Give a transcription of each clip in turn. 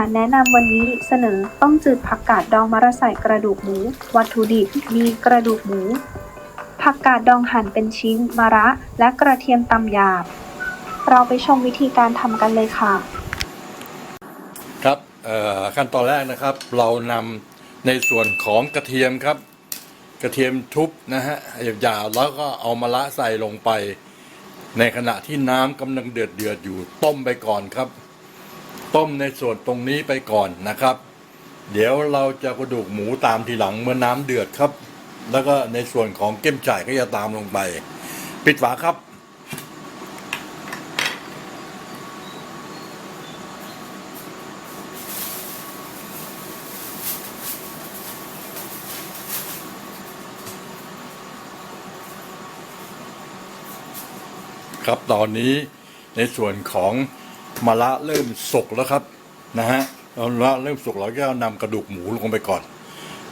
ารแนะนำวันนี้เสนอต้มจืดผักกาดดองมะระใส่กระดูกหมู วัตถุดิบมีกระดูกหมู ผักกาดดองหั่นเป็นชิ้นมะระ และกระเทียมตำหยาบ เราไปชมวิธีการทำกันเลยค่ะ ครับขั้นตอนแรกนะครับ เรานำในส่วนของกระเทียมครับ กระเทียมทุบนะฮะหยาบๆแล้วก็เอามะระใส่ลงไป ในขณะที่น้ำกำลังเดือดเดือดอยู่ต้มไปก่อนครับ ต้มในส่วนตรงนี้ไปก่อนนะครับ เดี๋ยวเราจะกระดูกหมูตามทีหลังเมื่อน้ำเดือดครับ แล้วก็ในส่วนของเก้มจ่ายก็จะตามลงไป ปิดฝาครับครับตอนนี้ในส่วนของ มะระเริ่มสุกแล้วครับนะฮะมะระเริ่มสุกเราก็นำกระดูกหมูลงไปก่อน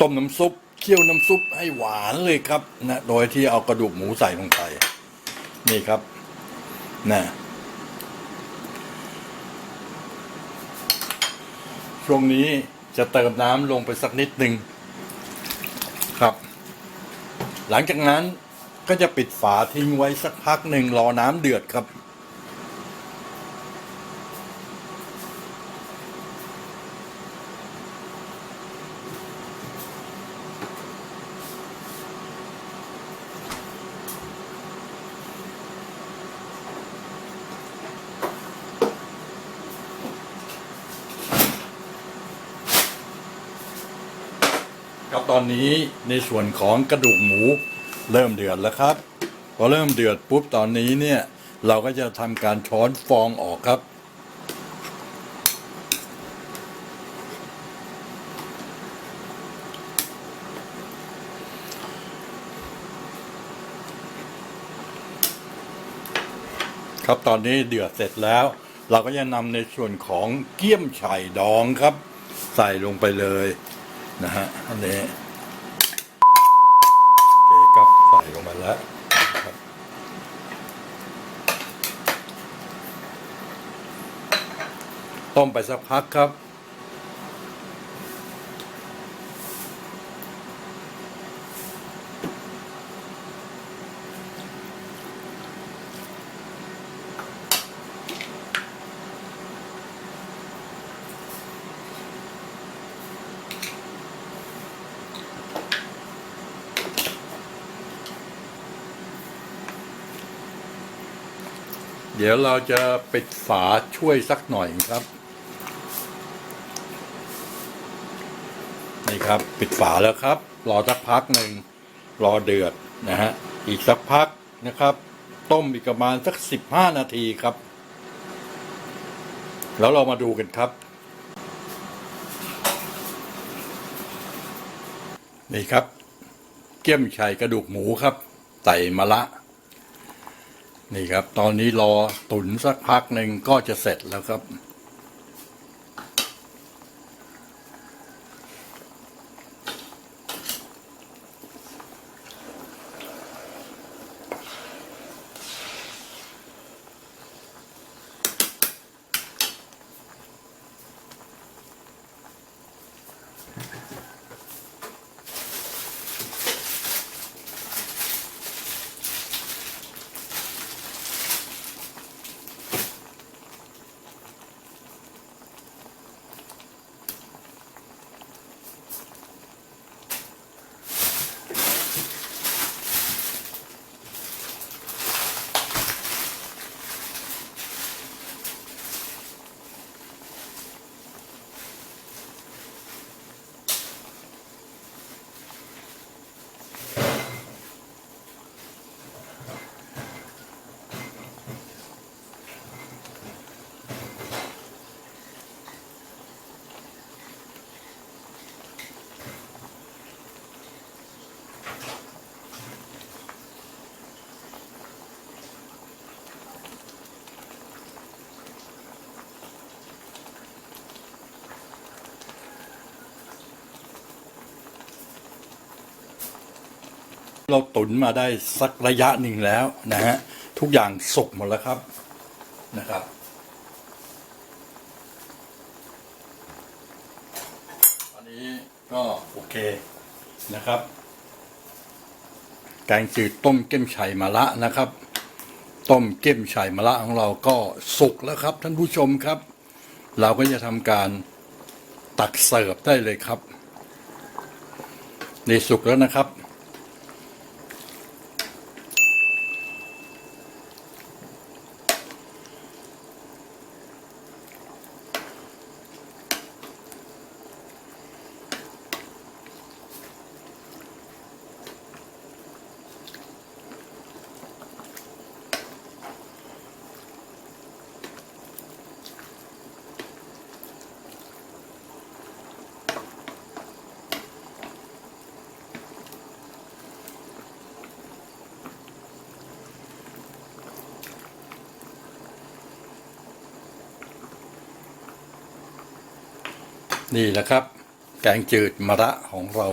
ต้มน้ำซุปเคี่ยวน้ำซุปให้หวานเลยครับนะโดยที่เอากระดูกหมูใส่ลงไปนี่ครับนะช่วงนี้จะเติมน้ำลงไปสักนิดหนึ่งครับ หลังจากนั้นก็จะปิดฝาทิ้งไว้สักพักหนึ่งรอน้ำเดือดครับ ครับตอนนี้ในส่วนของกระดูกหมูเริ่มเดือดแล้วครับ พอเริ่มเดือดปุ๊บตอนนี้เนี่ย เราก็จะทำการช้อนฟองออกครับ ครับตอนนี้เดือดเสร็จแล้ว เราก็จะนำในส่วนของเกี๊ยมไฉ่ดองครับ ใส่ลงไปเลย นะฮะอันนี้เกยกับใส่ลงมาแล้วนะครับต้มไปสักพักครับ เดี๋ยวเราจะปิดฝาช่วยสักหน่อยครับ นี่ครับปิดฝาแล้วครับ รอสักพักหนึ่งรอเดือดนะฮะ อีกสักพักนะครับ ต้มอีกประมาณสักสิบห้านาทีครับ แล้วเรามาดูกันครับ นี่ครับ เกี้ยมไชกระดูกหมูครับใส่มะละ นี่ครับ ตอนนี้รอตุนสักพักหนึ่งก็จะเสร็จแล้วครับ เราตุนมาได้สักระยะหนึ่งแล้วนะฮะทุกอย่างสุกหมดแล้วครับนะครับ อันนี้ก็โอเคนะครับ แกงจืดต้มเก้มไฉมะละนะครับ ต้มเก้มไฉมะละของเราก็สุกแล้วครับท่านผู้ชมครับ เราก็จะทำการตักเสิร์ฟได้เลยครับนี่สุกแล้วนะครับ นี่แหละครับ แกงจืดมะระของเรา